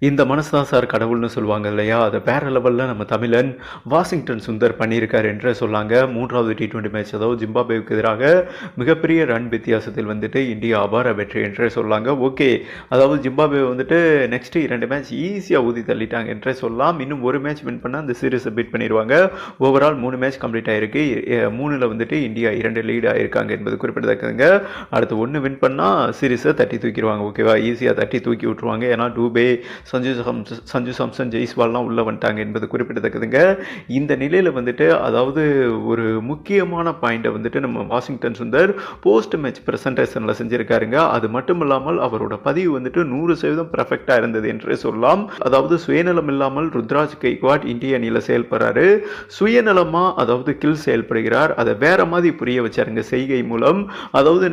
இந்த மனசு தான் சார் கடவுள்னு சொல்லுவாங்க இல்லையா? அதை பேர லெவலில் நம்ம தமிழன் வாஷிங்டன் சுந்தர் பண்ணியிருக்கார் என்று சொல்லாங்க. மூன்றாவது டி டுவெண்ட்டி மேட்ச் அதாவது ஜிம்பாபேவுக்கு எதிராக மிகப்பெரிய ரன் வித்தியாசத்தில் வந்துட்டு இந்தியா அபார வெற்றி என்றே சொல்லாங்க. ஓகே அதாவது ஜிம்பாபே வந்துட்டு நெக்ஸ்ட் இரண்டு மேட்ச் ஈஸியாக ஊதி தள்ளிட்டாங்க என்றே சொல்லலாம். இன்னும் ஒரு மேட்ச் வின் பண்ணால் அந்த சீரீஸை பீட் பண்ணிடுவாங்க. ஓவரால் மூணு மேட்ச் கம்ப்ளீட் ஆகிருக்கு மூணில் வந்துட்டு இந்தியா இரண்டு லீட் ஆகிருக்காங்க என்பது குறிப்பிடத்தக்கதுங்க. அடுத்து ஒன்று வின் பண்ணால் சீரீஸை தட்டி தூக்கிடுவாங்க. ஓகேவா? ஈஸியாக தட்டி தூக்கி விட்ருவாங்க ஏன்னா டூபே சஞ்சு சாம்சன் சஞ்சு சாம்சன் ஜெய்ஸ்வால்லாம் உள்ளே வந்துட்டாங்க என்பது குறிப்பிடத்தக்கதுங்க. இந்த நிலையில் வந்துட்டு அதாவது ஒரு முக்கியமான பாயிண்ட்டை வந்துட்டு நம்ம வாஷிங்டன் சுந்தர் போஸ்ட் மேட்ச் ப்ரெசன்டேஷனில் செஞ்சுருக்காருங்க. அது மட்டும் இல்லாமல் அவரோட பதிவு வந்துட்டு நூறு சதவீதம் பர்ஃபெக்டாக இருந்தது என்றே சொல்லலாம். அதாவது சுயநலம் இல்லாமல் ருத்ராஜ் கெய்க்வாட் இந்திய அணியில் செயல்படுறாரு. சுயநலமாக அதாவது கில் செயல்படுகிறார். அதை வேற மாதிரி புரிய வச்சாருங்க செய்கை மூலம். அதாவது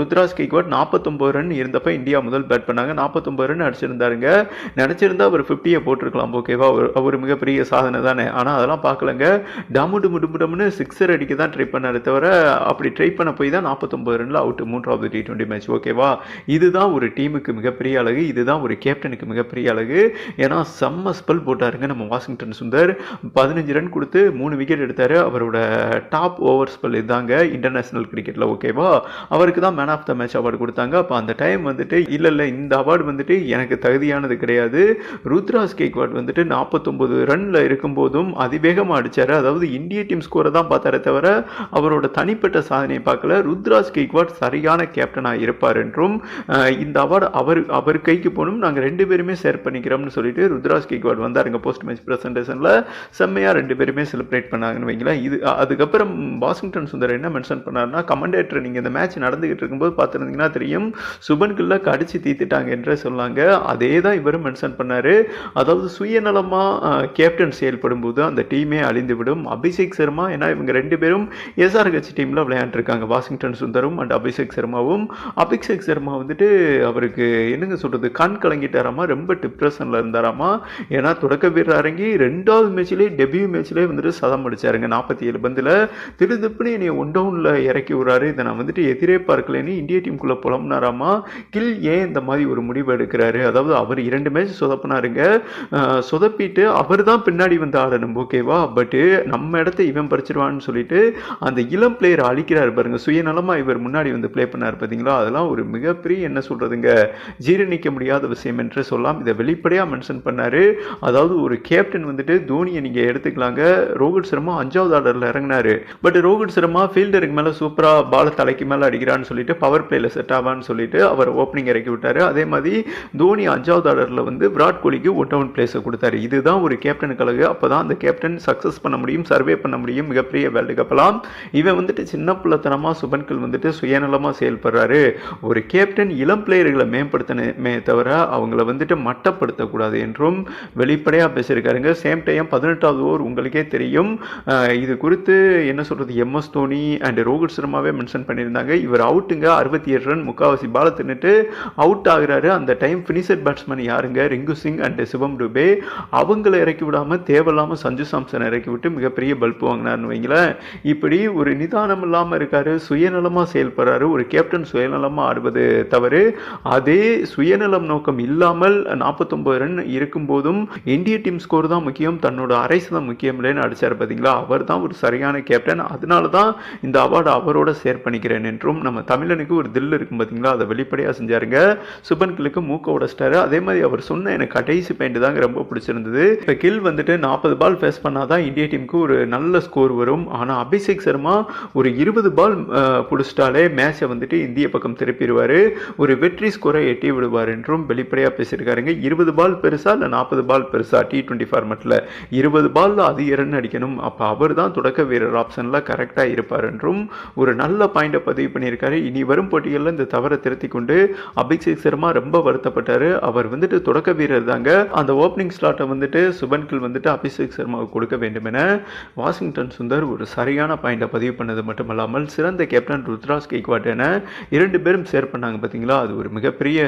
ருத்ராஜ் கெய்க்வாட் நாற்பத்தொம்பது ரன் இருந்தப்ப இந்தியா முதல் பேட் பண்ணாங்க. நாற்பத்தொம்பது ரன் அடிச்சிருந்தாருங்க. நினச்சிருந்தா அவர் ஃபிஃப்டியை போட்டிருக்கலாம் ஓகேவா அவர் அவர் மிகப்பெரிய சாதனை தானே. ஆனால் அதெல்லாம் பார்க்கலங்க. டமு டுமு டுமு டம்னு சிக்ஸர் அடிக்க தான் ட்ரை பண்ணாரு தவிர அப்படி ட்ரை பண்ண போய் தான் நாற்பத்தொம்பது ரனில் அவுட் மூன்றாவது டி டுவெண்ட்டி மேட்ச் ஓகேவா இதுதான் ஒரு டீமுக்கு மிகப்பெரிய அழகு. இதுதான் ஒரு கேப்டனுக்கு மிகப்பெரிய அழகு. ஏன்னா செம்ம ஸ்பெல் போட்டாருங்க நம்ம வாஷிங்டன் சுந்தர். பதினஞ்சு ரன் கொடுத்து மூணு விக்கெட் எடுத்தார். அவரோட டாப் ஓவர் ஸ்பெல் இதாங்க இன்டர்நேஷனல் கிரிக்கெட்டில் ஓகேவா அவருக்கு தான் man of the match award கொடுத்தாங்க. அப்போ அந்த டைம் வந்துட்டு இல்லை இல்லை இந்த அவார்டு வந்துட்டு எனக்கு தகுதியானது கிடையாது. ருத்ராஸ் கேக்வாட் வந்துட்டு நாற்பத்தொம்பது ரன்னில் இருக்கும்போதும் அதிவேகமாக அடித்தார் அதாவது இந்திய டீம் ஸ்கோரை தான் பார்த்தாரே தவிர அவரோட தனிப்பட்ட சாதனையை பார்க்கல. ருத்ராஸ் கேக்வாட் சரியான கேப்டனாக இருப்பார் என்றும் இந்த அவார்டு அவர் அவர் கைக்கு போகணும் நாங்கள் ரெண்டு பேருமே ஷேர் பண்ணிக்கிறோம்னு சொல்லிட்டு ருத்ராஸ் கேக்வாட் வந்தாருங்க போஸ்ட் மேட்ச் ப்ரெசன்டேஷனில் செம்மையாக ரெண்டு பேருமே செலிப்ரேட் பண்ணாங்கன்னு வைங்களேன். இது அதுக்கப்புறம் வாஷிங்டன் சுந்தர் என்ன மென்ஷன் பண்ணாருன்னா கமெண்டேட்டர் நீங்கள் இந்த மேட்ச் நடந்துகிட்டு இருக்கும்போது பார்த்துருந்தீங்கன்னா தெரியும் சுபன் கில்ல கடிச்சு தீத்துட்டாங்க என்று சொன்னாங்க. அதே தான் இவரும் மென்ஷன் பண்ணாரு. அதாவது சுயநலமாக கேப்டன் செயல்படும் போது அந்த டீமே அழிந்துவிடும். அபிஷேக் சர்மா ஏன்னா இவங்க ரெண்டு பேரும் எஸ்ஆர்ஹெச் டீமில் விளையாண்டுருக்காங்க. வாஷிங்டன் சுந்தரும் அண்ட் அபிஷேக் சர்மாவும். அபிஷேக் சர்மா வந்துட்டு அவருக்கு என்னங்க சொல்கிறது கண் கலங்கிட்டாராமா? ரொம்ப டிப்ரெஷனில் இருந்தாராமா? ஏன்னா தொடக்க வீரர் இறங்கி ரெண்டாவது மேட்ச்லேயே டெபியூ மேட்ச்லேயே வந்துட்டு சதம் அடித்தாருங்க நாற்பத்தி ஏழு பந்தில். திருதுப்புனு என்னை ஒன் டவுனில் இறக்கி விடுறாரு. இதை நான் வந்துட்டு எதிரே பார்க்கலன்னு இந்திய டீமுக்குள்ளே புலம்புனாராமா? கில் ஏன் இந்த மாதிரி ஒரு முடிவு எடுக்கிறாரு? அதாவது அவர் இரண்டு மேட்ச் சொதப்பினாருங்க. சொதப்பிட்டு அவர் தான் பின்னாடி வந்து ஆடணும் ஓகேவா பட்டு நம்ம இடத்த இவன் பறிச்சிருவான்னு சொல்லிட்டு அந்த இளம் பிளேயர் அழிக்கிறார் பாருங்க. சுயநலமாக இவர் முன்னாடி வந்து ப்ளே பண்ணார் பார்த்தீங்களா அதெல்லாம் ஒரு மிகப்பெரிய என்ன சொல்கிறதுங்க ஜீரணிக்க முடியாத விஷயம் என்று சொல்லலாம் இதை வெளிப்படையாக மென்ஷன் பண்ணார். அதாவது ஒரு கேப்டன் வந்துட்டு தோனியை நீங்கள் எடுத்துக்கலாங்க. ரோஹித் சர்மா அஞ்சாவது ஆர்டரில் இறங்கினார். பட் ரோஹித் சர்மா ஃபீல்டருக்கு மேலே சூப்பராக பாலை தலைக்கு மேலே அடிக்கிறான்னு சொல்லிட்டு பவர் பிளேயில் செட் ஆவான்னு சொல்லிட்டு அவர் ஓப்பனிங் இறக்கி விட்டார். அதே மாதிரி தோனி அஞ்சாவது ஆர்டரில் வந்து விராட் கோலிக்கு ஒன் டவுன் பிளேஸை கொடுத்தாரு. இதுதான் ஒரு கேப்டனுக்கு அழகு அப்போ தான் அந்த கேப்டன் சக்ஸஸ் பண்ண முடியும் சர்வே பண்ண முடியும் மிகப்பெரிய வேர்ல்டு கப்பலாம் இவன் வந்துட்டு சின்ன பிள்ளைத்தனமாக சுபன்கில் வந்துட்டு சுயநலமாக செயல்படுறாரு. ஒரு கேப்டன் இளம் பிளேயர்களை மேம்படுத்தணுமே தவிர அவங்கள வந்துட்டு மட்டப்படுத்தக்கூடாது என்றும் வெளிப்படையாக பேசியிருக்காருங்க. சேம் டைம் பதினெட்டாவது ஓர் உங்களுக்கே தெரியும். இது குறித்து என்ன சொல்கிறது M S Dhoni and Rohit சர்மாவே mention பண்ணியிருந்தாங்க. இவர் அவுட்டுங்க அறுபத்தி ஏழு ரன் முக்காவாசி பால தின்னுட்டு அவுட் ஆகுறாரு. அந்த டைம் ஃபினிஷர் பேட்ஸ்மேன் யாருங்க? ரிங்கு சிங் அண்ட் சிவம் டுபே அவங்கள இறக்கி விடாமல் தேவையில்லாமல் சஞ்சு சாம்சன் இறக்கி விட்டு மிகப்பெரிய பல்ப் வாங்கினார்னு வைங்களேன். இப்படி ஒரு நிதானம் இல்லாமல் இருக்காரு சுயநலமாக செயல்படுறாரு. ஒரு கேப்டன் சுயநலமாக ஆடுவது தவறு. அதே சுயநலம் நோக்கம் இல்லாமல் நாற்பத்தொம்பது ரன் இருக்கும்போதும் இந்திய டீம் ஸ்கோர் தான் முக்கியம் தன்னோட அரைசு தான் முக்கியம் இல்லைன்னு அடிச்சார் பார்த்தீங்களா அவர் தான் ஒரு சரியான கேப்டன். அதனால தான் இந்த அவார்டு அவரோட ஷேர் பண்ணிக்கிறேன் என்றும் நம்ம தமிழனுக்கு ஒரு தில் இருக்கும் பார்த்தீங்களா அதை வெளிப்படையாக செஞ்சாருங்க. சுபன் கில்லுக்கு மூக்க உடச்சிட்டாரு. அதே மாதிரி அவர் சொன்ன எனக்கு கடைசி பாயிண்ட் தாங்க ரொம்ப பிடிச்சிருந்தது. இப்போ கில் வந்துட்டு நாற்பது பால் ஃபேஸ் பண்ணாதான் இந்திய டீமுக்கு ஒரு நல்ல ஸ்கோர் வரும். ஆனால் அபிஷேக் சர்மா ஒரு இருபது பால் பிடிச்சிட்டாலே மேட்சை வந்துட்டு இந்திய பக்கம் திருப்பிடுவார். ஒரு வெற்றி ஸ்கோரை எட்டி விடுவார் என்றும் வெளிப்படையாக பேசியிருக்காருங்க. இருபது பால் பெருசா இல்லை நாற்பது பால் பெருசா? டி டுவெண்ட்டி ஃபார்மெட்டில் இருபது பாலில் அதிக ரன் அடிக்கணும். அப்போ அவர் தான் தொடக்க வீரர் ஆப்ஷனில் கரெக்டாக இருப்பார் என்றும் ஒரு நல்ல பாயிண்டை பதிவு பண்ணியிருக்காரு. இனி வரும் போட்டிகளில் இந்த தவறை திருத்தி கொண்டு அபிஷேக் சர்மா ரொம்ப வருத்தப்பட்டார். அவர் வந்துட்டு தொடக்க வீரர் தாங்க. அந்த ஓப்பனிங் ஸ்லாட்டை வந்துட்டு சுபன்கில் வந்துட்டு அபிஷேக் சர்மாவுக்கு கொடுக்க வேண்டும் என வாஷிங்டன் சுந்தர் ஒரு சரியான பாயிண்டை பதிவு பண்ணது மட்டுமல்லாமல் சிறந்த கேப்டன் ருத்ராஸ் கெய்க்வாட் என இரண்டு பேரும் ஷேர் பண்ணாங்க பார்த்தீங்களா அது ஒரு மிகப்பெரிய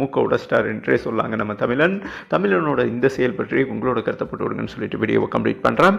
மூக்க உடஸ்டார் என்றே சொல்லாங்க நம்ம தமிழன். தமிழனோட இந்த செயல் பற்றி உங்களோட கருத்தப்பட்டு விடுங்கன்னு சொல்லிட்டு வீடியோவை கம்ப்ளீட் பண்ணுறேன்